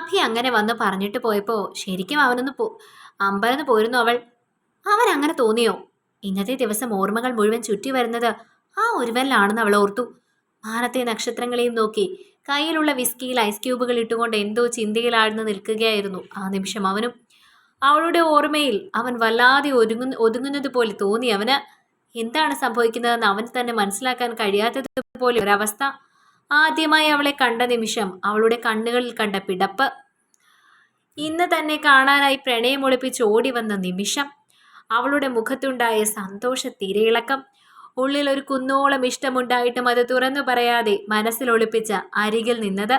അഭി അങ്ങനെ വന്ന് പറഞ്ഞിട്ട് പോയപ്പോൾ ശരിക്കും അവനൊന്ന് പോ അമ്പലന്ന് പോയിരുന്നു അവൾ. അവനങ്ങനെ തോന്നിയോ? ഇന്നത്തെ ദിവസം ഓർമ്മകൾ മുഴുവൻ ചുറ്റി വരുന്നത് ആ ഒരുവനിലാണെന്ന് അവൾ ഓർത്തു. മാനത്തെ നക്ഷത്രങ്ങളെയും നോക്കി കയ്യിലുള്ള വിസ്കിയിൽ ഐസ് ക്യൂബുകൾ ഇട്ടുകൊണ്ട് എന്തോ ചിന്തയിലാഴ്ന്നു നിൽക്കുകയായിരുന്നു ആ നിമിഷം അവനും. അവളുടെ ഓർമ്മയിൽ അവൻ വല്ലാതെ ഒരുങ്ങു ഒതുങ്ങുന്നത് പോലെ തോന്നി അവന്. എന്താണ് സംഭവിക്കുന്നതെന്ന് അവന് തന്നെ മനസ്സിലാക്കാൻ കഴിയാത്തതുപോലെ ഒരവസ്ഥ. ആദ്യമായി അവളെ കണ്ട നിമിഷം അവളുടെ കണ്ണുകളിൽ കണ്ട പിടപ്പ്. ഇന്ന് തന്നെ കാണാനായി പ്രണയമൊളിപ്പിച്ച് ഓടി വന്ന നിമിഷം അവളുടെ മുഖത്തുണ്ടായ സന്തോഷ തിരയിളക്കം ഉള്ളിൽ ഒരു കുന്നോളം ഇഷ്ടമുണ്ടായിട്ടും അത് തുറന്നു പറയാതെ മനസ്സിൽ ഒളിപ്പിച്ച അരികിൽ നിന്നത്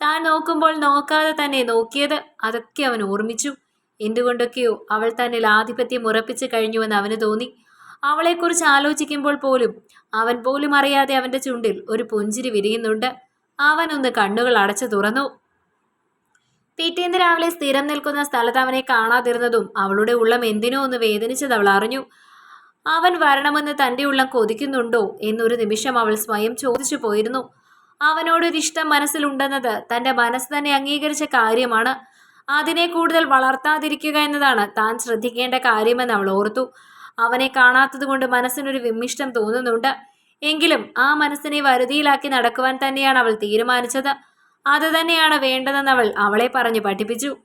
താൻ നോക്കുമ്പോൾ നോക്കാതെ തന്നെ നോക്കിയത് അതൊക്കെ അവൻ ഓർമ്മിച്ചു. എന്തുകൊണ്ടൊക്കെയോ അവൾ തന്നിൽ ആധിപത്യം ഉറപ്പിച്ചു കഴിഞ്ഞുവെന്ന് അവന് തോന്നി. അവളെക്കുറിച്ച് ആലോചിക്കുമ്പോൾ പോലും അവൻ പോലും അറിയാതെ അവന്റെ ചുണ്ടിൽ ഒരു പുഞ്ചിരി വിരിയുന്നുണ്ട്. അവനൊന്ന് കണ്ണുകൾ അടച്ചു തുറന്നു. പിറ്റേന്ന് രാവിലെ സ്ഥിരം നിൽക്കുന്ന സ്ഥലത്ത് അവനെ കാണാതിരുന്നതും അവളുടെ ഉള്ളം എന്തിനോ ഒന്ന് വേദനിച്ചത് അവൾ അറിഞ്ഞു. അവൻ വരണമെന്ന് തന്റെ ഉള്ളം കൊതിക്കുന്നുണ്ടോ എന്നൊരു നിമിഷം അവൾ സ്വയം ചോദിച്ചു പോയിരുന്നു. അവനോടൊരിഷ്ടം മനസ്സിലുണ്ടെന്നത് തന്റെ മനസ്സ് തന്നെ അംഗീകരിച്ച കാര്യമാണ്. അതിനെ കൂടുതൽ വളർത്താതിരിക്കുക എന്നതാണ് താൻ ശ്രദ്ധിക്കേണ്ട കാര്യമെന്ന് അവൾ ഓർത്തു. അവനെ കാണാത്തത് കൊണ്ട് മനസ്സിനൊരു വിമ്മിഷ്ടം തോന്നുന്നുണ്ട്. എങ്കിലും ആ മനസ്സിനെ വരുതിയിലാക്കി നടക്കുവാൻ തന്നെയാണ് അവൾ തീരുമാനിച്ചത്. അത് തന്നെയാണ് വേണ്ടതെന്ന് അവൾ അവളെ പറഞ്ഞു പഠിപ്പിച്ചു.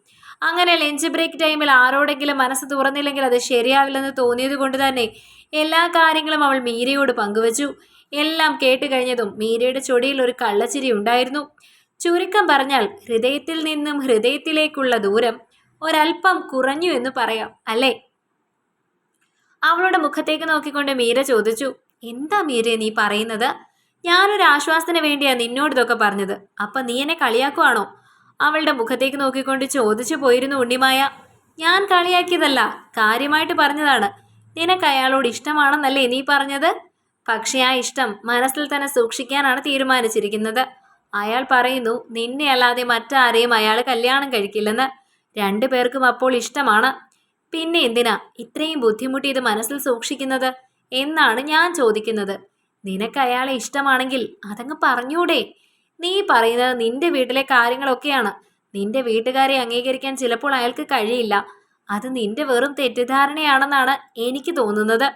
അങ്ങനെ ലഞ്ച് ബ്രേക്ക് ടൈമിൽ ആരോടെങ്കിലും മനസ്സ് തുറന്നില്ലെങ്കിൽ അത് ശരിയാവില്ലെന്ന് തോന്നിയത് കൊണ്ട് തന്നെ എല്ലാ കാര്യങ്ങളും അവൾ മീരയോട് പങ്കുവച്ചു. എല്ലാം കേട്ട് കഴിഞ്ഞതും മീരയുടെ ചൊടിയിൽ ഒരു കള്ളച്ചിരി ഉണ്ടായിരുന്നു. ചുരുക്കം പറഞ്ഞാൽ ഹൃദയത്തിൽ നിന്നും ഹൃദയത്തിലേക്കുള്ള ദൂരം ഒരൽപ്പം കുറഞ്ഞു എന്ന് പറയാം അല്ലേ? അവളുടെ മുഖത്തേക്ക് നോക്കിക്കൊണ്ട് മീര ചോദിച്ചു എന്താ മീര നീ പറയുന്നത്? ഞാനൊരു ആശ്വാസത്തിന് വേണ്ടിയാ നിന്നോട് ഇതൊക്കെ പറഞ്ഞത്. അപ്പൊ നീ എന്നെ കളിയാക്കുവാണോ? അവളുടെ മുഖത്തേക്ക് നോക്കിക്കൊണ്ട് ചോദിച്ചു പോയിരുന്നു ഉണ്ണിമായ. ഞാൻ കളിയാക്കിയതല്ല കാര്യമായിട്ട് പറഞ്ഞതാണ്. നിനക്ക് അയാളോട് ഇഷ്ടമാണെന്നല്ലേ നീ പറഞ്ഞത്? പക്ഷെ ആ ഇഷ്ടം മനസ്സിൽ തന്നെ സൂക്ഷിക്കാനാണ് തീരുമാനിച്ചിരിക്കുന്നത്. അയാൾ പറയുന്നു നിന്നെ അല്ലാതെ മറ്റാരെയും അയാൾ കല്യാണം കഴിക്കില്ലെന്ന്. രണ്ടു പേർക്കും അപ്പോൾ ഇഷ്ടമാണ്. പിന്നെ എന്തിനാ ഇത്രയും ബുദ്ധിമുട്ടി ഇത് മനസ്സിൽ സൂക്ഷിക്കുന്നത് എന്നാണ് ഞാൻ ചോദിക്കുന്നത്. നിനക്ക് അയാളെ ഇഷ്ടമാണെങ്കിൽ അതങ്ങ് പറഞ്ഞൂടെ. നീ പറയുന്നത് നിന്റെ വീട്ടിലെ കാര്യങ്ങളൊക്കെയാണ്. നിന്റെ വീട്ടുകാരെ അംഗീകരിക്കാൻ ചിലപ്പോൾ അയാൾക്ക് കഴിയില്ല. അത് നിന്റെ വെറും തെറ്റിദ്ധാരണയാണെന്നാണ് എനിക്ക് തോന്നുന്നത്.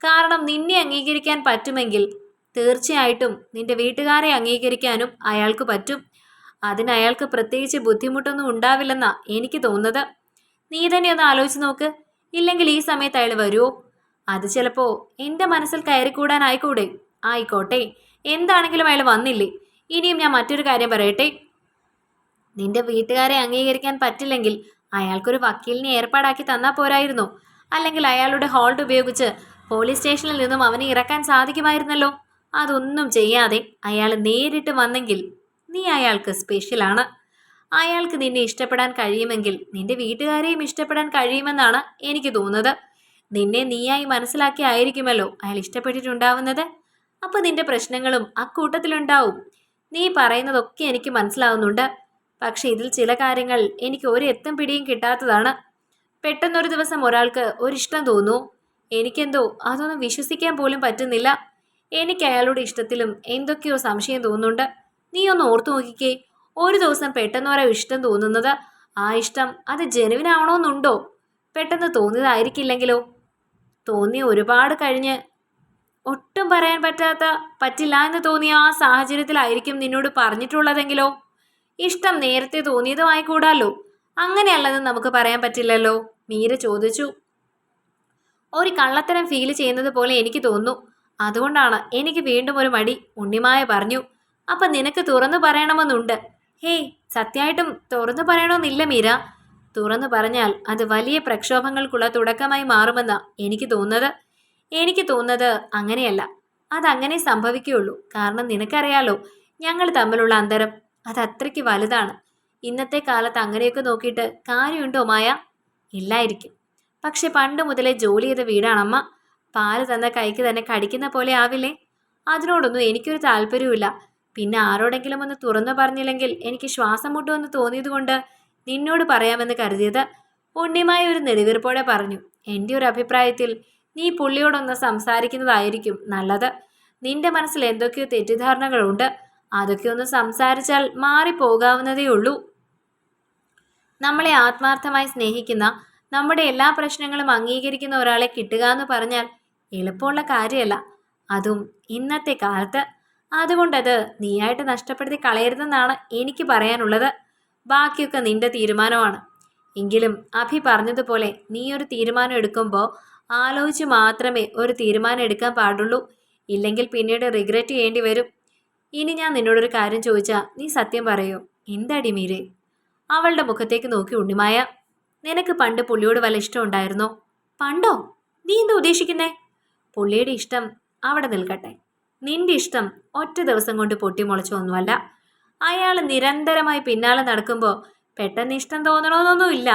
കാരണം നിന്നെ അംഗീകരിക്കാൻ പറ്റുമെങ്കിൽ തീർച്ചയായിട്ടും നിന്റെ വീട്ടുകാരെ അംഗീകരിക്കാനും അയാൾക്ക് പറ്റും. അതിന് അയാൾക്ക് പ്രത്യേകിച്ച് ബുദ്ധിമുട്ടൊന്നും ഉണ്ടാവില്ലെന്നാ എനിക്ക് തോന്നുന്നത്. നീ തന്നെ ഒന്ന് ആലോചിച്ച് നോക്ക്. ഇല്ലെങ്കിൽ ഈ സമയത്ത് അയാൾ വരുമോ അത് ചിലപ്പോൾ എന്റെ മനസ്സിൽ കയറിക്കൂടാനായിക്കൂടെ? ആയിക്കോട്ടെ. എന്താണെങ്കിലും അയാൾ വന്നില്ലേ. ഇനിയും ഞാൻ മറ്റൊരു കാര്യം പറയട്ടെ. നിന്റെ വീട്ടുകാരെ അംഗീകരിക്കാൻ പറ്റില്ലെങ്കിൽ അയാൾക്കൊരു വക്കീലിനെ ഏർപ്പാടാക്കി തന്നാൽ പോരായിരുന്നു? അല്ലെങ്കിൽ അയാളുടെ ഹോൾഡ് ഉപയോഗിച്ച് പോലീസ് സ്റ്റേഷനിൽ നിന്നും അവനെ ഇറക്കാൻ സാധിക്കുമായിരുന്നല്ലോ? അതൊന്നും ചെയ്യാതെ അയാൾ നേരിട്ട് വന്നെങ്കിൽ നീ അയാൾക്ക് സ്പെഷ്യലാണ് അയാൾക്ക് നിന്നെ ഇഷ്ടപ്പെടാൻ കഴിയുമെങ്കിൽ നിന്റെ വീട്ടുകാരെയും ഇഷ്ടപ്പെടാൻ കഴിയുമെന്നാണ് എനിക്ക് തോന്നുന്നത്. നിന്നെ നീയായി മനസ്സിലാക്കി ആയിരിക്കുമല്ലോ അയാൾ ഇഷ്ടപ്പെട്ടിട്ടുണ്ടാവുന്നത്. അപ്പോൾ നിന്റെ പ്രശ്നങ്ങളും അക്കൂട്ടത്തിലുണ്ടാവും. നീ പറയുന്നതൊക്കെ എനിക്ക് മനസ്സിലാവുന്നുണ്ട്. പക്ഷെ ഇതിൽ ചില കാര്യങ്ങൾ എനിക്ക് ഒരു എത്തും പിടിയും കിട്ടാത്തതാണ്. പെട്ടെന്നൊരു ദിവസം ഒരാൾക്ക് ഒരിഷ്ടം തോന്നൂ എനിക്കെന്തോ അതൊന്നും വിശ്വസിക്കാൻ പോലും പറ്റുന്നില്ല. എനിക്ക് അയാളുടെ ഇഷ്ടത്തിലും എന്തൊക്കെയോ സംശയം തോന്നുന്നുണ്ട്. നീ ഒന്ന് ഓർത്തു നോക്കിക്കേ. ഒരു ദിവസം പെട്ടെന്ന് ഒരോ ഇഷ്ടം തോന്നുന്നത് ആ ഇഷ്ടം അത് ജനുവിനാവണമെന്നുണ്ടോ പെട്ടെന്ന് തോന്നിയതായിരിക്കില്ലെങ്കിലോ? തോന്നി ഒരുപാട് കഴിഞ്ഞ് ഒട്ടും പറയാൻ പറ്റാത്ത പറ്റില്ല എന്ന് തോന്നിയ ആ സാഹചര്യത്തിലായിരിക്കും നിന്നോട് പറഞ്ഞിട്ടുള്ളതെങ്കിലോ? ഇഷ്ടം നേരത്തെ തോന്നിയതുമായിക്കൂടാലോ അങ്ങനെയല്ലെന്ന് നമുക്ക് പറയാൻ പറ്റില്ലല്ലോ? മീര ചോദിച്ചു. ഒരു കള്ളത്തരം ഫീൽ ചെയ്യുന്നത് പോലെ എനിക്ക് തോന്നുന്നു. അതുകൊണ്ടാണ് എനിക്ക് വീണ്ടും ഒരു മടി ഉണ്ണിമായ പറഞ്ഞു. അപ്പം നിനക്ക് തുറന്നു പറയണമെന്നുണ്ട്. ഹേയ് സത്യമായിട്ടും തുറന്നു പറയണമെന്നില്ല മീര. തുറന്നു പറഞ്ഞാൽ അത് വലിയ പ്രക്ഷോഭങ്ങൾക്കുള്ള തുടക്കമായി മാറുമെന്നാ എനിക്ക് തോന്നുന്നത്. എനിക്ക് തോന്നുന്നത് അങ്ങനെയല്ല. അതങ്ങനെ സംഭവിക്കുകയുള്ളൂ. കാരണം നിനക്കറിയാലോ ഞങ്ങൾ തമ്മിലുള്ള അന്തരം അത് അത്രയ്ക്ക് വലുതാണ്. ഇന്നത്തെ കാലത്ത് അങ്ങനെയൊക്കെ നോക്കിയിട്ട് കാര്യമുണ്ടോ മായ? ഇല്ലായിരിക്കും. പക്ഷെ പണ്ട് മുതലേ ജോലി ചെയ്ത വീടാണമ്മ. പാൽ തന്ന കൈക്ക് തന്നെ കടിക്കുന്ന പോലെ ആവില്ലേ? അതിനോടൊന്നും എനിക്കൊരു താല്പര്യമില്ല പിന്നെ ആരോടെങ്കിലും ഒന്ന് തുറന്നു പറഞ്ഞില്ലെങ്കിൽ എനിക്ക് ശ്വാസം മുട്ടുമെന്ന് തോന്നിയതുകൊണ്ട് നിന്നോട് പറയാമെന്ന് കരുതിയത് ഉണ്ണിമായ ഒരു നെടുവീർപ്പോടെ പറഞ്ഞു എന്റെ ഒരു അഭിപ്രായത്തിൽ നീ പുള്ളിയോടൊന്ന് സംസാരിക്കുന്നതായിരിക്കും നല്ലത്. നിന്റെ മനസ്സിൽ എന്തൊക്കെയോ തെറ്റിദ്ധാരണകളുണ്ട്. അതൊക്കെ ഒന്ന് സംസാരിച്ചാൽ മാറിപ്പോകാവുന്നതേ ഉള്ളൂ. നമ്മളെ ആത്മാർത്ഥമായി സ്നേഹിക്കുന്ന നമ്മുടെ എല്ലാ പ്രശ്നങ്ങളും അംഗീകരിക്കുന്ന ഒരാളെ കിട്ടുക എന്ന് പറഞ്ഞാൽ എളുപ്പമുള്ള കാര്യമല്ല. അതും ഇന്നത്തെ കാലത്ത് അതുകൊണ്ടത് നീയായിട്ട് നഷ്ടപ്പെടുത്തി കളയരുതെന്നാണ് എനിക്ക് പറയാനുള്ളത്. ബാക്കിയൊക്കെ നിന്റെ തീരുമാനമാണ്. എങ്കിലും അഭി പറഞ്ഞതുപോലെ നീ ഒരു തീരുമാനം എടുക്കുമ്പോൾ ആലോചിച്ച് മാത്രമേ ഒരു തീരുമാനം എടുക്കാൻ പാടുള്ളൂ. ഇല്ലെങ്കിൽ പിന്നീട് റിഗ്രറ്റ് ചെയ്യേണ്ടി വരും. ഇനി ഞാൻ നിന്നോടൊരു കാര്യം ചോദിച്ചാൽ നീ സത്യം പറയൂ? എന്താടി മീരെ? അവളുടെ മുഖത്തേക്ക് നോക്കി ഉണ്ണിമായ. നിനക്ക് പണ്ട് പുള്ളിയോട് വല്ല ഇഷ്ടം ഉണ്ടായിരുന്നോ? പണ്ടോ? നീ എന്താ ഉദ്ദേശിക്കുന്നേ? പുള്ളിയുടെ ഇഷ്ടം അവിടെ നിൽക്കട്ടെ. നിന്റെ ഇഷ്ടം ഒറ്റ ദിവസം കൊണ്ട് പൊട്ടിമുളച്ചൊന്നുമല്ല അയാൾ നിരന്തരമായി പിന്നാലെ നടക്കുമ്പോൾ പെട്ടെന്ന് ഇഷ്ടം തോന്നണമെന്നൊന്നുമില്ല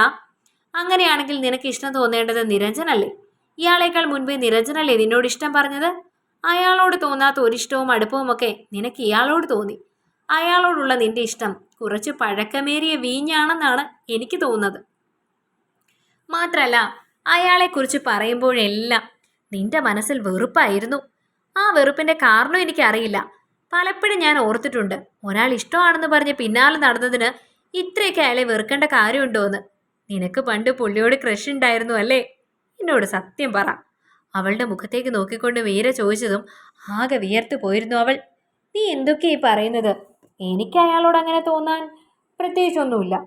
അങ്ങനെയാണെങ്കിൽ നിനക്ക് ഇഷ്ടം തോന്നേണ്ടത് നിരഞ്ജനല്ലേ? ഇയാളേക്കാൾ മുൻപേ നിരഞ്ജനല്ലേ നിന്നോട് ഇഷ്ടം പറഞ്ഞത്? അയാളോട് തോന്നാത്ത ഒരിഷ്ടവും അടുപ്പവും ഒക്കെ നിനക്ക് ഇയാളോട് തോന്നി. അയാളോടുള്ള നിന്റെ ഇഷ്ടം കുറച്ച് പഴക്കമേറിയ വീഞ്ഞാണെന്നാണ് എനിക്ക് തോന്നുന്നത്. മാത്രമല്ല അയാളെക്കുറിച്ച് പറയുമ്പോഴെല്ലാം നിന്റെ മനസ്സിൽ വെറുപ്പായിരുന്നു. ആ വെറുപ്പിന്റെ കാരണം എനിക്കറിയില്ല. പലപ്പോഴും ഞാൻ ഓർത്തിട്ടുണ്ട് ഒരാൾ ഇഷ്ടമാണെന്ന് പറഞ്ഞ് പിന്നാലെ നടന്നതിന് ഇത്രയൊക്കെ അയാളെ വെറുക്കേണ്ട കാര്യമുണ്ടോ എന്ന് നിനക്ക് പണ്ട് പുള്ളിയോട് ക്രഷ് ഉണ്ടായിരുന്നു അല്ലേ? എന്നോട് സത്യം പറ. അവളുടെ മുഖത്തേക്ക് നോക്കിക്കൊണ്ട് വീര ചോദിച്ചതും ആകെ വിയർത്തു പോയിരുന്നു അവൾ. നീ എന്തൊക്കെയാ ഈ പറയുന്നത്? എനിക്ക് അയാളോട് അങ്ങനെ തോന്നാൻ പ്രത്യേകിച്ചൊന്നുമില്ല.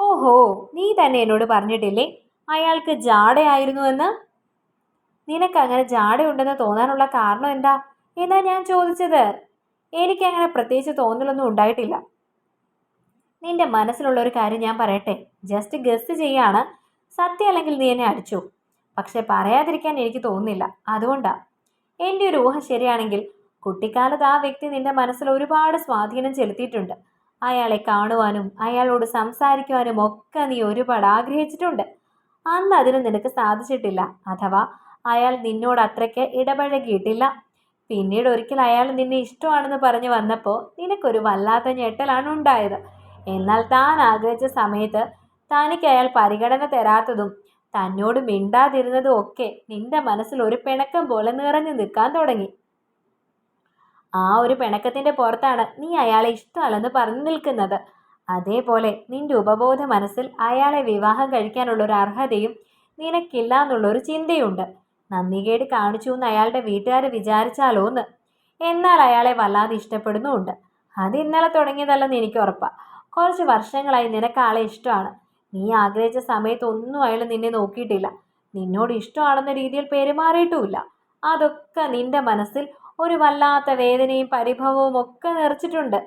ഓഹോ നീ തന്നെ എന്നോട് പറഞ്ഞിട്ടില്ലേ? അയാൾക്ക് ജാടയായിരുന്നു എന്ന്? നിനക്ക് അങ്ങനെ ജാടയുണ്ടെന്ന് തോന്നാനുള്ള കാരണം എന്താ എന്നാ ഞാൻ ചോദിച്ചത്? എനിക്കങ്ങനെ പ്രത്യേകിച്ച് തോന്നലൊന്നും ഉണ്ടായിട്ടില്ല. നിന്റെ മനസ്സിലുള്ള ഒരു കാര്യം ഞാൻ പറയട്ടെ. ജസ്റ്റ് ഗസ് ചെയ്യാണ്. സത്യം അല്ലെങ്കിൽ നീ എന്നെ അടിച്ചു. പക്ഷെ പറയാതിരിക്കാൻ എനിക്ക് തോന്നുന്നില്ല. അതുകൊണ്ടാ. എന്റെ ഒരു ഊഹം ശരിയാണെങ്കിൽ കുട്ടിക്കാലത്ത് ആ വ്യക്തി നിന്റെ മനസ്സിൽ ഒരുപാട് സ്വാധീനം ചെലുത്തിയിട്ടുണ്ട്. അയാളെ കാണുവാനും അയാളോട് സംസാരിക്കുവാനും ഒക്കെ നീ ഒരുപാട് ആഗ്രഹിച്ചിട്ടുണ്ട്. അന്ന് അതിന് നിനക്ക് സാധിച്ചിട്ടില്ല. അഥവാ അയാൾ നിന്നോട് അത്രയ്ക്ക് ഇടപഴകിയിട്ടില്ല. പിന്നീട് ഒരിക്കൽ അയാൾ നിന്നെ ഇഷ്ടമാണെന്ന് പറഞ്ഞു വന്നപ്പോൾ നിനക്കൊരു വല്ലാത്ത ഞെട്ടലാണ് ഉണ്ടായത്. എന്നാൽ താൻ ആഗ്രഹിച്ച സമയത്ത് തനിക്ക് അയാൾ പരിഗണന തരാത്തതും തന്നോട് മിണ്ടാതിരുന്നതും ഒക്കെ നിന്റെ മനസ്സിൽ ഒരു പിണക്കം പോലെ നിറഞ്ഞു നിൽക്കാൻ തുടങ്ങി. ആ ഒരു പിണക്കത്തിന്റെ പുറത്താണ് നീ അയാളെ ഇഷ്ടമല്ലെന്ന് പറഞ്ഞു നിൽക്കുന്നത്. അതേപോലെ നിന്റെ ഉപബോധ മനസ്സിൽ അയാളെ വിവാഹം കഴിക്കാനുള്ള ഒരു അർഹതയും നിനക്കില്ല എന്നുള്ളൊരു ചിന്തയുണ്ട്. നന്ദികേട് കാണിച്ചു എന്ന് അയാളുടെ വീട്ടുകാർ വിചാരിച്ചാലോ എന്ന്. എന്നാൽ അയാളെ വല്ലാതെ ഇഷ്ടപ്പെടുന്നുമുണ്ട്. അത് ഇന്നലെ തുടങ്ങിയതല്ലെന്ന് എനിക്ക് ഉറപ്പാ. കുറച്ച് വർഷങ്ങളായി നിനക്ക് ആളെ ഇഷ്ടമാണ്. നീ ആഗ്രഹിച്ച സമയത്തൊന്നും അയാൾ നിന്നെ നോക്കിയിട്ടില്ല. നിന്നോട് ഇഷ്ടമാണെന്ന രീതിയിൽ പെരുമാറിയിട്ടുമില്ല. അതൊക്കെ നിന്റെ മനസ്സിൽ ഒരു വല്ലാത്ത വേദനയും പരിഭവവും ഒക്കെ നിറച്ചിട്ടുണ്ട്.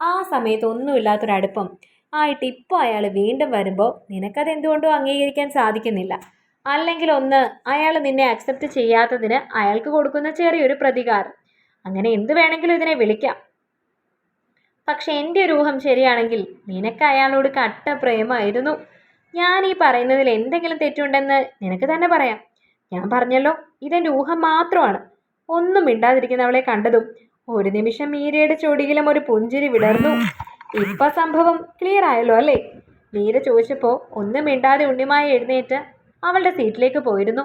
ആ സമയത്ത് ഒന്നുമില്ലാത്തൊരടുപ്പം ആയിട്ട് ഇപ്പോൾ അയാൾ വീണ്ടും വരുമ്പോൾ നിനക്കത് എന്തുകൊണ്ടും അംഗീകരിക്കാൻ സാധിക്കുന്നില്ല. അല്ലെങ്കിൽ ഒന്ന് അയാൾ നിന്നെ അക്സെപ്റ്റ് ചെയ്യാത്തതിന് അയാൾക്ക് കൊടുക്കുന്ന ചെറിയൊരു പ്രതികാരം. അങ്ങനെ എന്ത് വേണമെങ്കിലും ഇതിനെ വിളിക്കാം. പക്ഷെ എന്റെ ഒരു ഊഹം ശരിയാണെങ്കിൽ നിനക്ക് അയാളോട് കട്ട പ്രേമായിരുന്നു ഞാൻ ഈ പറയുന്നതിൽ എന്തെങ്കിലും തെറ്റുണ്ടെന്ന് നിനക്ക് തന്നെ പറയാം. ഞാൻ പറഞ്ഞല്ലോ ഇതെന്റെ ഊഹം മാത്രമാണ്. ഒന്നും മിണ്ടാതിരിക്കുന്നവളെ കണ്ടതും ഒരു നിമിഷം മീരയുടെ ചൊടിയിലും ഒരു പുഞ്ചിരി വിടർന്നു. ഇപ്പൊ സംഭവം ക്ലിയർ ആയല്ലോ അല്ലേ? മീര ചോദിച്ചപ്പോൾ ഒന്നും മിണ്ടാതെ ഉണ്ണിമായി എഴുന്നേറ്റ് അവളുടെ സീറ്റിലേക്ക് പോയിരുന്നു.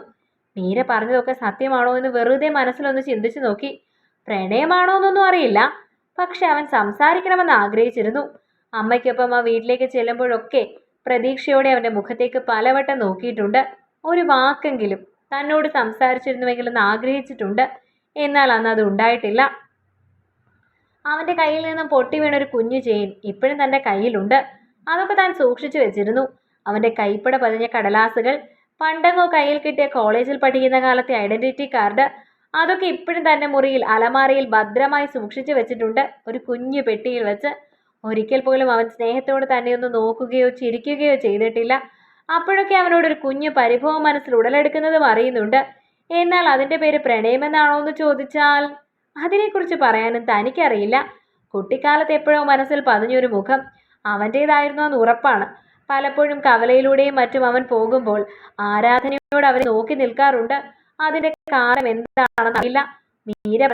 മീര പറഞ്ഞതൊക്കെ സത്യമാണോ എന്ന് വെറുതെ മനസ്സിലൊന്ന് ചിന്തിച്ചു നോക്കി. പ്രണയമാണോ എന്നൊന്നും അറിയില്ല. പക്ഷെ അവൻ സംസാരിക്കണമെന്ന് ആഗ്രഹിച്ചിരുന്നു. അമ്മയ്ക്കൊപ്പം ആ വീട്ടിലേക്ക് ചെല്ലുമ്പോഴൊക്കെ പ്രതീക്ഷയോടെ അവന്റെ മുഖത്തേക്ക് പലവട്ടം നോക്കിയിട്ടുണ്ട്. ഒരു വാക്കെങ്കിലും തന്നോട് സംസാരിച്ചിരുന്നുവെങ്കിലെന്ന് ആഗ്രഹിച്ചിട്ടുണ്ട്. എന്നാൽ അന്ന് അത് ഉണ്ടായിട്ടില്ല. അവന്റെ കയ്യിൽ നിന്നും പൊട്ടി വീണൊരു കുഞ്ഞു ചെയിൻ ഇപ്പോഴും തന്റെ കയ്യിലുണ്ട്. അതൊക്കെ താൻ സൂക്ഷിച്ചു വെച്ചിരുന്നു. അവന്റെ കൈപ്പട പതിഞ്ഞ കടലാസുകൾ പണ്ടങ്ങോ കയ്യിൽ കിട്ടിയ കോളേജിൽ പഠിക്കുന്ന കാലത്തെ ഐഡന്റിറ്റി കാർഡ് അതൊക്കെ ഇപ്പോഴും തന്നെ മുറിയിൽ അലമാരയിൽ ഭദ്രമായി സൂക്ഷിച്ചു വെച്ചിട്ടുണ്ട്. ഒരു കുഞ്ഞു പെട്ടിയിൽ വെച്ച് ഒരിക്കൽ പോലും അവൻ സ്നേഹത്തോട് തന്നെ ഒന്ന് നോക്കുകയോ ചിരിക്കുകയോ ചെയ്തിട്ടില്ല. അപ്പോഴൊക്കെ അവനോട് ഒരു കുഞ്ഞു പരിഭവം മനസ്സിൽ ഉടലെടുക്കുന്നതും അറിയുന്നുണ്ട്. എന്നാൽ അതിന്റെ പേര് പ്രണയമെന്നാണോ എന്ന് ചോദിച്ചാൽ അതിനെക്കുറിച്ച് പറയാനും തനിക്കറിയില്ല. കുട്ടിക്കാലത്ത് എപ്പോഴോ മനസ്സിൽ പതിഞ്ഞൊരു മുഖം അവന്റേതായിരുന്നു എന്ന് ഉറപ്പാണ്. പലപ്പോഴും കവലയിലൂടെയും മറ്റും അവൻ പോകുമ്പോൾ ആരാധനയോട് അവനെ നോക്കി നിൽക്കാറുണ്ട്. അതിന്റെ കാരണം എന്താണെന്ന് അറിയില്ല. മീര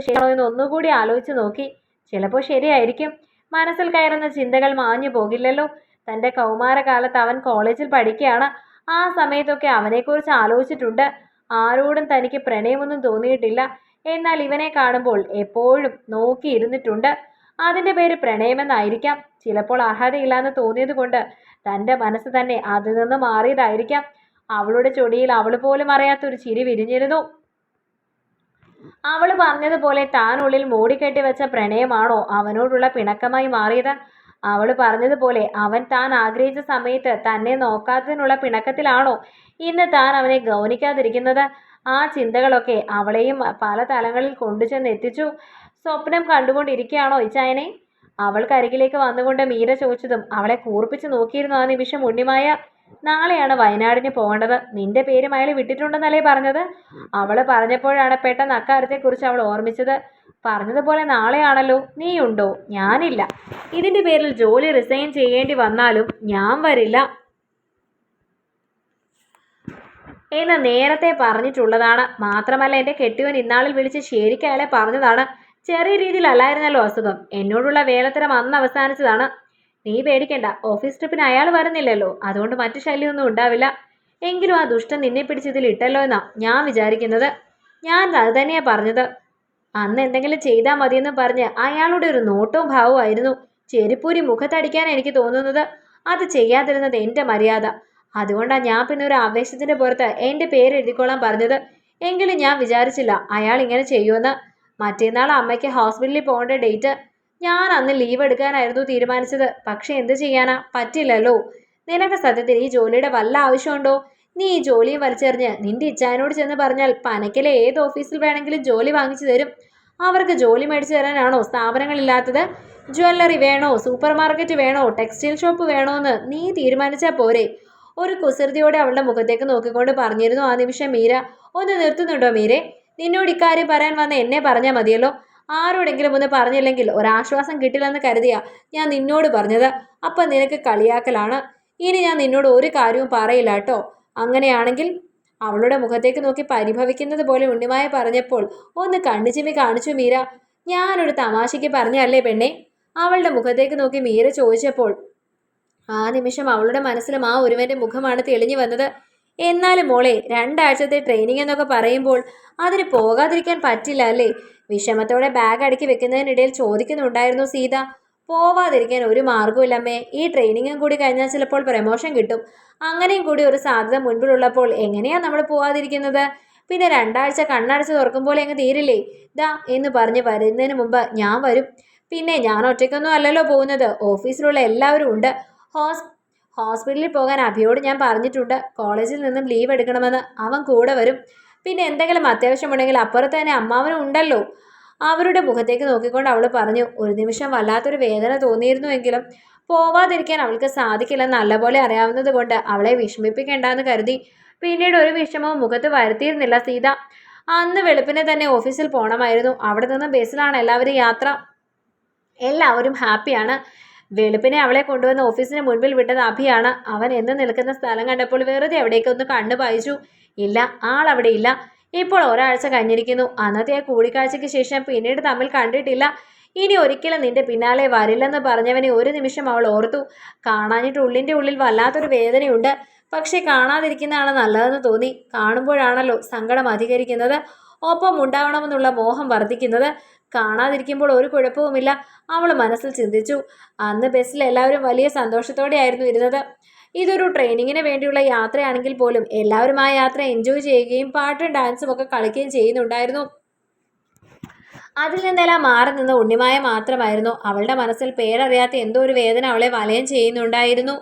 ശരിയാണോ ഒന്നുകൂടി ആലോചിച്ചു നോക്കി. ചിലപ്പോൾ ശരിയായിരിക്കും. മനസ്സിൽ കയറുന്ന ചിന്തകൾ മാഞ്ഞു പോകില്ലല്ലോ. തന്റെ കൗമാരകാലത്ത് അവൻ കോളേജിൽ പഠിക്കുകയാണ്. ആ സമയത്തൊക്കെ അവനെക്കുറിച്ച് ആലോചിച്ചിട്ടുണ്ട്. ആരോടും തനിക്ക് പ്രണയമൊന്നും തോന്നിയിട്ടില്ല. എന്നാൽ ഇവനെ കാണുമ്പോൾ എപ്പോഴും നോക്കിയിരുന്നിട്ടുണ്ട്. അതിന്റെ പേര് പ്രണയമെന്നായിരിക്കാം. ചിലപ്പോൾ അർഹതയില്ലാന്ന് തോന്നിയത് കൊണ്ട് തന്റെ മനസ്സ് തന്നെ അതിൽ നിന്ന് മാറിയതായിരിക്കാം. അവളുടെ ചൊടിയിൽ അവൾ പോലും അറിയാത്തൊരു ചിരി വിരിഞ്ഞിരുന്നു. അവൾ പറഞ്ഞതുപോലെ താൻ ഉള്ളിൽ മൂടിക്കെട്ടി വെച്ച പ്രണയമാണോ അവനോടുള്ള പിണക്കമായി മാറിയത്? അവൾ പറഞ്ഞതുപോലെ അവൻ താൻ ആഗ്രഹിച്ച സമയത്ത് തന്നെ നോക്കാത്തതിനുള്ള പിണക്കത്തിലാണോ ഇന്ന് താൻ അവനെ ഗൗനിക്കാതിരിക്കുന്നത്? ആ ചിന്തകളൊക്കെ അവളെയും പല തലങ്ങളിൽ കൊണ്ടുചെന്ന് എത്തിച്ചു സ്വപ്നം കണ്ടുകൊണ്ടിരിക്കുകയാണോ ഇച്ചായനെ? അവൾക്കരികിലേക്ക് വന്നുകൊണ്ട് മീര ചോദിച്ചതും അവളെ കൂർപ്പിച്ച് നോക്കിയിരുന്നു ആ നിമിഷം ഉണ്ണിമായ നാളെയാണ് വയനാടിന് പോകേണ്ടത്. നിന്റെ പേരും അയാൾ വിട്ടിട്ടുണ്ടെന്നല്ലേ പറഞ്ഞത്? അവൾ പറഞ്ഞപ്പോഴാണ് പെട്ടെന്ന് അക്കാര്യത്തെക്കുറിച്ച് അവൾ ഓർമ്മിച്ചത്. പറഞ്ഞതുപോലെ നാളെയാണല്ലോ. നീയുണ്ടോ? ഞാനില്ല. ഇതിന്റെ പേരിൽ ജോലി റിസൈൻ ചെയ്യേണ്ടി വന്നാലും ഞാൻ വരില്ല. എന്ന് നേരത്തെ പറഞ്ഞിട്ടുള്ളതാണ്. മാത്രമല്ല എന്റെ കെട്ടിയവൻ ഇന്നാളിൽ വിളിച്ച് ശരിക്കും അയാളെ പറഞ്ഞതാണ്. ചെറിയ രീതിയിലല്ലായിരുന്നല്ലോ അസുഖം. എന്നോടുള്ള വേലത്തരം അന്ന് അവസാനിച്ചതാണ്. നീ പേടിക്കണ്ട. ഓഫീസ് ട്രിപ്പിന് അയാൾ വരുന്നില്ലല്ലോ. അതുകൊണ്ട് മറ്റു ശല്യമൊന്നും ഉണ്ടാവില്ല. എങ്കിലും ആ ദുഷ്ടൻ നിന്നെ പിടിച്ചതിൽ ഇട്ടല്ലോ എന്നാ ഞാൻ വിചാരിക്കുന്നത്. ഞാൻ അത് തന്നെയാ പറഞ്ഞത്. അന്ന് എന്തെങ്കിലും ചെയ്താൽ മതിയെന്ന് പറഞ്ഞ് അയാളുടെ ഒരു നോട്ടവും ഭാവമായിരുന്നു ചെരുപ്പൂരി മുഖത്തടിക്കാൻ എനിക്ക് തോന്നുന്നത് അത് ചെയ്യാതിരുന്നത് എന്റെ മര്യാദ. അതുകൊണ്ടാണ് ഞാൻ പിന്നെ ഒരു ആവേശത്തിന്റെ പുറത്ത് എന്റെ പേര് എഴുതിക്കോളാൻ പറഞ്ഞത്. എങ്കിലും ഞാൻ വിചാരിച്ചില്ല അയാൾ ഇങ്ങനെ ചെയ്യുമെന്ന്. മറ്റന്നാൾ അമ്മയ്ക്ക് ഹോസ്പിറ്റലിൽ പോകേണ്ട ഡേറ്റ് ഞാൻ അന്ന് ലീവ് എടുക്കാനായിരുന്നു തീരുമാനിച്ചത്. പക്ഷെ എന്ത് ചെയ്യാനാ? പറ്റില്ലല്ലോ. നിനക്ക് സത്യത്തിൽ ഈ ജോലിയുടെ വല്ല ആവശ്യമുണ്ടോ? നീ ഈ ജോലിയും വലിച്ചെറിഞ്ഞ് നിന്റെ ഇച്ഛാനോട് ചെന്ന് പറഞ്ഞാൽ പനക്കിലെ ഏത് ഓഫീസിൽ വേണമെങ്കിലും ജോലി വാങ്ങിച്ചു തരും. അവർക്ക് ജോലി മേടിച്ചു തരാനാണോ സ്ഥാപനങ്ങളില്ലാത്തത്? ജ്വല്ലറി വേണോ? സൂപ്പർ മാർക്കറ്റ് വേണോ? ടെക്സ്റ്റൈൽ ഷോപ്പ് വേണോ എന്ന് നീ തീരുമാനിച്ചാൽ പോരെ. ഒരു കുസൃതിയോടെ അവളുടെ മുഖത്തേക്ക് നോക്കിക്കൊണ്ട് പറഞ്ഞിരുന്നു ആ നിമിഷം മീര. ഒന്ന് നിർത്തുന്നുണ്ടോ മീരെ? നിന്നോട് ഇക്കാര്യം പറയാൻ വന്ന എന്നെ പറഞ്ഞാൽ മതിയല്ലോ. ആരോടെങ്കിലും ഒന്ന് പറഞ്ഞില്ലെങ്കിൽ ഒരാശ്വാസം കിട്ടില്ലെന്ന് കരുതിയാ ഞാൻ നിന്നോട് പറഞ്ഞത്. അപ്പം നിനക്ക് കളിയാക്കലാണ്. ഇനി ഞാൻ നിന്നോട് ഒരു കാര്യവും പറയില്ല കേട്ടോ. അങ്ങനെയാണെങ്കിൽ അവളുടെ മുഖത്തേക്ക് നോക്കി പരിഭവിക്കുന്നത് പോലെ ഉണ്ണിമായ പറഞ്ഞപ്പോൾ ഒന്ന് കണ്ണുചിമ്മി കാണിച്ചു മീര. ഞാനൊരു തമാശയ്ക്ക് പറഞ്ഞല്ലേ പെണ്ണെ? അവളുടെ മുഖത്തേക്ക് നോക്കി മീര ചോദിച്ചപ്പോൾ ആ നിമിഷം അവളുടെ മനസ്സിലും ആ ഒരുവന്റെ മുഖമാണ് തെളിഞ്ഞു വന്നത്. എന്നാലും മോളെ രണ്ടാഴ്ചത്തെ ട്രെയിനിങ് എന്നൊക്കെ പറയുമ്പോൾ അതിന് പോകാതിരിക്കാൻ പറ്റില്ല അല്ലേ? വിഷമത്തോടെ ബാഗ് അടുക്കി വെക്കുന്നതിനിടയിൽ ചോദിക്കുന്നുണ്ടായിരുന്നു സീത. പോവാതിരിക്കാൻ ഒരു മാർഗമില്ലമ്മേ ഈ ട്രെയിനിങ്ങും കൂടി കഴിഞ്ഞാൽ ചിലപ്പോൾ പ്രമോഷൻ കിട്ടും. അങ്ങനെയും കൂടി ഒരു സാധ്യത മുൻപിലുള്ളപ്പോൾ എങ്ങനെയാണ് നമ്മൾ പോവാതിരിക്കുന്നത്? പിന്നെ രണ്ടാഴ്ച കണ്ണടച്ച് തുറക്കുമ്പോൾ അങ്ങ് തീരില്ലേ? ദാ എന്ന് പറഞ്ഞ് വരുന്നതിന് മുമ്പ് ഞാൻ വരും. പിന്നെ ഞാൻ ഒറ്റയ്ക്കൊന്നും അല്ലല്ലോ പോകുന്നത്. ഓഫീസിലുള്ള എല്ലാവരും ഉണ്ട്. ഹോസ് ഹോസ്പിറ്റലിൽ പോകാൻ അഭിയോട് ഞാൻ പറഞ്ഞിട്ടുണ്ട്. കോളേജിൽ നിന്നും ലീവ് എടുക്കണമെന്ന്. അവൻ കൂടെ വരും. പിന്നെ എന്തെങ്കിലും അത്യാവശ്യമുണ്ടെങ്കിൽ അപ്പുറത്ത് തന്നെ അമ്മാവനും ഉണ്ടല്ലോ. അവരുടെ മുഖത്തേക്ക് നോക്കിക്കൊണ്ട് അവൾ പറഞ്ഞു ഒരു നിമിഷം വല്ലാത്തൊരു വേദന തോന്നിയിരുന്നുവെങ്കിലും പോവാതിരിക്കാൻ അവൾക്ക് സാധിക്കില്ല. നല്ലപോലെ അറിയാവുന്നത് കൊണ്ട് അവളെ വിഷമിപ്പിക്കേണ്ടെന്ന് കരുതി. പിന്നീട് ഒരു വിഷമവും മുഖത്ത് വരുത്തിയിരുന്നില്ല സീത. അന്ന് വെളുപ്പിനെ തന്നെ ഓഫീസിൽ പോകണമായിരുന്നു അവിടെ നിന്ന് ബസ്സിലാണ് എല്ലാവരും യാത്ര. എല്ലാവരും ഹാപ്പിയാണ്. വെളുപ്പിനെ അവളെ കൊണ്ടുവന്ന് ഓഫീസിന് മുൻപിൽ വിട്ടത് അഭിയാണ്. അവൻ എന്ന് നിൽക്കുന്ന സ്ഥലം കണ്ടപ്പോൾ വെറുതെ എവിടേക്കൊന്ന് കണ്ണു പായിച്ചു. ഇല്ല ആൾ അവിടെ ഇല്ല. ഇപ്പോൾ ഒരാഴ്ച കഴിഞ്ഞിരിക്കുന്നു. അന്നത്തെ ആ കൂടിക്കാഴ്ചയ്ക്ക് ശേഷം പിന്നീട് തമ്മിൽ കണ്ടിട്ടില്ല. ഇനി ഒരിക്കലും നിന്റെ പിന്നാലെ വരില്ലെന്ന് പറഞ്ഞവനെ ഒരു നിമിഷം അവൾ ഓർത്തു. കാണാനിട്ട് ഉള്ളിന്റെ ഉള്ളിൽ വല്ലാത്തൊരു വേദനയുണ്ട്. പക്ഷേ കാണാതിരിക്കുന്നതാണ് നല്ലതെന്ന് തോന്നി. കാണുമ്പോഴാണല്ലോ സങ്കടം അധികരിക്കുന്നത്. ഒപ്പം ഉണ്ടാവണമെന്നുള്ള മോഹം വർദ്ധിക്കുന്നത്. കാണാതിരിക്കുമ്പോൾ ഒരു കുഴപ്പവുമില്ല. അവൾ മനസ്സിൽ ചിന്തിച്ചു. അന്ന് ബസ്സിൽ എല്ലാവരും വലിയ സന്തോഷത്തോടെയായിരുന്നു ഇരുന്നത്. ഇതൊരു ട്രെയിനിങ്ങിന് വേണ്ടിയുള്ള യാത്രയാണെങ്കിൽ പോലും എല്ലാവരും ആ യാത്ര എൻജോയ് ചെയ്യുകയും പാട്ടും ഡാൻസും ഒക്കെ കളിക്കുകയും ചെയ്യുന്നുണ്ടായിരുന്നു. അതിൽ നിന്നെല്ലാം മാറി നിന്ന് ഉണ്ണിമായ മാത്രമായിരുന്നു. അവളുടെ മനസ്സിൽ പേരറിയാത്ത എന്തോ ഒരു വേദന അവളെ വലയം ചെയ്യുന്നുണ്ടായിരുന്നു.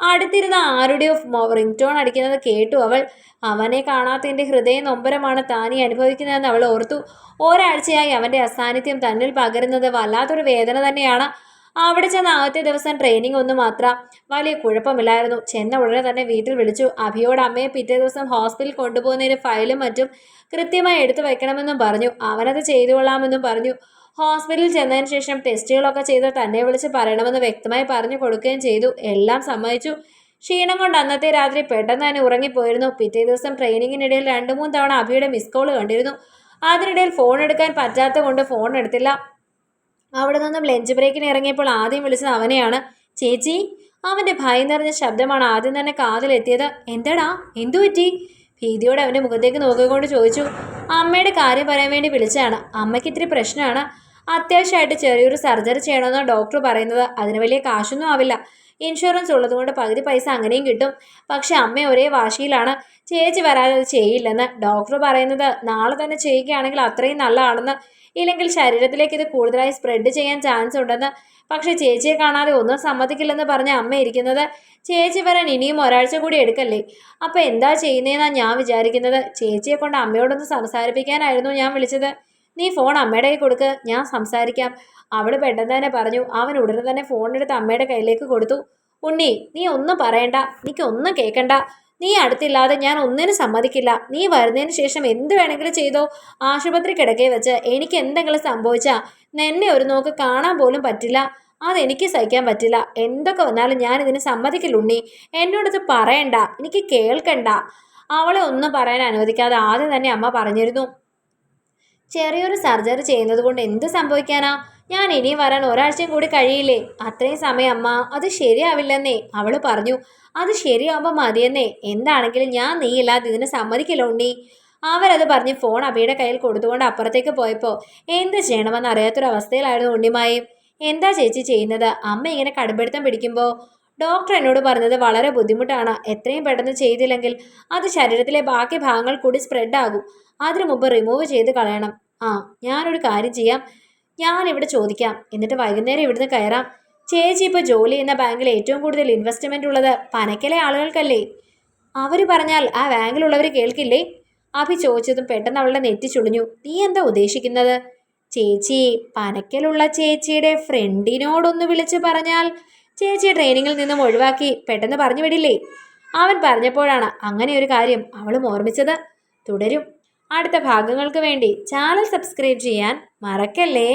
അടുത്തിരുന്ന ആരുടെയോ റിംഗ് ടോൺ അടിക്കുന്നത് കേട്ടു അവൾ. അവനെ കാണാത്തതിന്റെ ഹൃദയ നൊമ്പരമാണ് താനീ അനുഭവിക്കുന്നതെന്ന് അവൾ ഓർത്തു. ഒരാഴ്ചയായി അവന്റെ അസാന്നിധ്യം തന്നിൽ പകരുന്നത് വല്ലാത്തൊരു വേദന തന്നെയാണ്. അവിടെ ചെന്ന ആദ്യത്തെ ദിവസം ട്രെയിനിങ് ഒന്നും മാത്ര. വലിയ കുഴപ്പമില്ലായിരുന്നു. ചെന്ന ഉടനെ തന്നെ വീട്ടിൽ വിളിച്ചു. അഭിയോട് അമ്മയെ പിറ്റേ ദിവസം ഹോസ്പിറ്റലിൽ കൊണ്ടുപോകുന്നതിന് ഫയലും മറ്റും കൃത്യമായി എടുത്തു വയ്ക്കണമെന്നും പറഞ്ഞു. അവനത് ചെയ്തു കൊള്ളാമെന്നും പറഞ്ഞു. ഹോസ്പിറ്റലിൽ ചെന്നതിന് ശേഷം ടെസ്റ്റുകളൊക്കെ ചെയ്ത് തന്നെ വിളിച്ച് പറയണമെന്ന് വ്യക്തമായി പറഞ്ഞു കൊടുക്കുകയും ചെയ്തു. എല്ലാം സമ്മതിച്ചു. ക്ഷീണം കൊണ്ട് അന്നത്തെ രാത്രി പെട്ടെന്ന് തന്നെ ഉറങ്ങിപ്പോയിരുന്നു. പിറ്റേ ദിവസം ട്രെയിനിങ്ങിനിടയിൽ രണ്ട് മൂന്ന് തവണ അഭിയുടെ മിസ് കോൾ കണ്ടിരുന്നു. അതിനിടയിൽ ഫോൺ എടുക്കാൻ പറ്റാത്ത കൊണ്ട് ഫോൺ എടുത്തില്ല. അവിടെ നിന്നും ലഞ്ച് ബ്രേക്കിന് ഇറങ്ങിയപ്പോൾ ആദ്യം വിളിച്ചത് അവനെയാണ്. ചേച്ചി അവന്റെ ഭയം നിറഞ്ഞ ശബ്ദമാണ് ആദ്യം തന്നെ കാതിലെത്തിയത്. എന്താടാ? എന്തു പറ്റി? ഭീതിയോടെ അവന്റെ മുഖത്തേക്ക് നോക്കിക്കൊണ്ട് ചോദിച്ചു അമ്മയുടെ കാര്യം പറയാൻ വേണ്ടി വിളിച്ചതാണ്. അമ്മയ്ക്ക് ഇത്തിരി പ്രശ്നമാണ്. അത്യാവശ്യമായിട്ട് ചെറിയൊരു സർജറി ചെയ്യണമെന്നാണ് ഡോക്ടർ പറയുന്നത്. അതിന് വലിയ കാശൊന്നും ആവില്ല. ഇൻഷുറൻസ് ഉള്ളതുകൊണ്ട് പകുതി പൈസ അങ്ങനെയും കിട്ടും. പക്ഷെ അമ്മ ഒരേ വാശിയിലാണ്. ചേച്ചി വരാതെ ചെയ്യില്ലെന്ന് ഡോക്ടർ പറയുന്നത്. നാളെ തന്നെ ചെയ്യുകയാണെങ്കിൽ അത്രയും നല്ലതാണെന്ന്. ഇല്ലെങ്കിൽ ശരീരത്തിലേക്ക് ഇത് കൂടുതലായി സ്പ്രെഡ് ചെയ്യാൻ ചാൻസ് ഉണ്ടെന്ന്. പക്ഷെ ചേച്ചിയെ കാണാതെ ഒന്നും സമ്മതിക്കില്ലെന്ന് പറഞ്ഞ അമ്മ ഇരിക്കുന്നത്. ചേച്ചി വരാൻ ഇനിയും ഒരാഴ്ച കൂടി എടുക്കല്ലേ? അപ്പോൾ എന്താ ചെയ്യുന്നതെന്നാണ് ഞാൻ വിചാരിക്കുന്നത്. ചേച്ചിയെ കൊണ്ട് അമ്മയോടൊന്ന് സംസാരിപ്പിക്കാനായിരുന്നു ഞാൻ വിളിച്ചത്. നീ ഫോൺ അമ്മയുടെ കയ്യിൽ കൊടുക്ക് ഞാൻ സംസാരിക്കാം. അവൾ പെട്ടെന്ന് തന്നെ പറഞ്ഞു അവൻ ഉടനെ തന്നെ ഫോൺ എടുത്ത് അമ്മയുടെ കയ്യിലേക്ക് കൊടുത്തു. ഉണ്ണി നീ ഒന്നും പറയണ്ട എനിക്ക് ഒന്നും കേൾക്കണ്ട നീ അടുത്തില്ലാതെ ഞാൻ ഒന്നിനും സമ്മതിക്കില്ല. നീ വരുന്നതിന് ശേഷം എന്ത് വേണമെങ്കിലും ചെയ്തോ. ആശുപത്രി കിടക്കേ വെച്ച് എനിക്ക് എന്തെങ്കിലും സംഭവിച്ചാൽ നിന്നെ ഒരു നോക്ക് കാണാൻ പോലും പറ്റില്ല. അതെനിക്ക് സഹിക്കാൻ പറ്റില്ല. എന്തൊക്കെ വന്നാലും ഞാൻ ഇതിന് സമ്മതിക്കില്ല ഉണ്ണി. എന്നോടത് പറയണ്ട. എനിക്ക് കേൾക്കണ്ട. അവളെ ഒന്നും പറയാൻ അനുവദിക്കാതെ ആദ്യം തന്നെ അമ്മ പറഞ്ഞിരുന്നു. ചെറിയൊരു സർജറി ചെയ്യുന്നത് കൊണ്ട് എന്ത് സംഭവിക്കാനാ? ഞാൻ ഇനിയും വരാൻ ഒരാഴ്ചയും കൂടി കഴിയില്ലേ? അത്രയും സമയം അമ്മ അത് ശരിയാവില്ലെന്നേ അവൾ പറഞ്ഞു. അത് ശരിയാവുമ്പോൾ മതിയെന്നേ. എന്താണെങ്കിലും ഞാൻ നീയില്ലാതെ ഇതിന് സമ്മതിക്കില്ല ഉണ്ണി. അവരത് പറഞ്ഞ് ഫോൺ അബിയുടെ കയ്യിൽ കൊടുത്തുകൊണ്ട് അപ്പുറത്തേക്ക് പോയപ്പോൾ എന്ത് ചെയ്യണമെന്ന് അറിയാത്തൊരവസ്ഥയിലായിരുന്നു ഉണ്ണിമായും. എന്താ ചേച്ചി ചെയ്യുന്നത്? അമ്മ ഇങ്ങനെ കടുംപിടുത്തം പിടിക്കുമ്പോൾ ഡോക്ടർ എന്നോട് പറഞ്ഞത് വളരെ ബുദ്ധിമുട്ടാണ്. എത്രയും പെട്ടെന്ന് ചെയ്തില്ലെങ്കിൽ അത് ശരീരത്തിലെ ബാക്കി ഭാഗങ്ങൾ കൂടി സ്പ്രെഡ് ആകും. അതിനു മുമ്പ് റിമൂവ് ചെയ്ത് കളയണം. ആ ഞാനൊരു കാര്യം ചെയ്യാം. ഞാനിവിടെ ചോദിക്കാം. എന്നിട്ട് വൈകുന്നേരം ഇവിടുന്ന് കയറാം. ചേച്ചി ഇപ്പോൾ ജോലി ചെയ്യുന്ന ബാങ്കിൽ ഏറ്റവും കൂടുതൽ ഇൻവെസ്റ്റ്മെന്റ് ഉള്ളത് പനക്കലെ ആളുകൾക്കല്ലേ? അവർ പറഞ്ഞാൽ ആ ബാങ്കിലുള്ളവർ കേൾക്കില്ലേ? അഭി ചോദിച്ചതും പെട്ടെന്ന് അവളുടെ നെറ്റി ചുളിഞ്ഞു. നീ എന്താ ഉദ്ദേശിക്കുന്നത്? ചേച്ചി പനക്കലുള്ള ചേച്ചിയുടെ ഫ്രണ്ടിനോടൊന്ന് വിളിച്ച് പറഞ്ഞാൽ ചേച്ചിയെ ട്രെയിനിങ്ങിൽ നിന്നും ഒഴിവാക്കി പെട്ടെന്ന് പറഞ്ഞു വിടില്ലേ? അവൻ പറഞ്ഞപ്പോഴാണ് അങ്ങനെ ഒരു കാര്യം അവളും ഓർമ്മിച്ചത്. തുടരും. അടുത്ത ഭാഗങ്ങൾക്ക് വേണ്ടി ചാനൽ സബ്സ്ക്രൈബ് ചെയ്യാൻ മറക്കല്ലേ?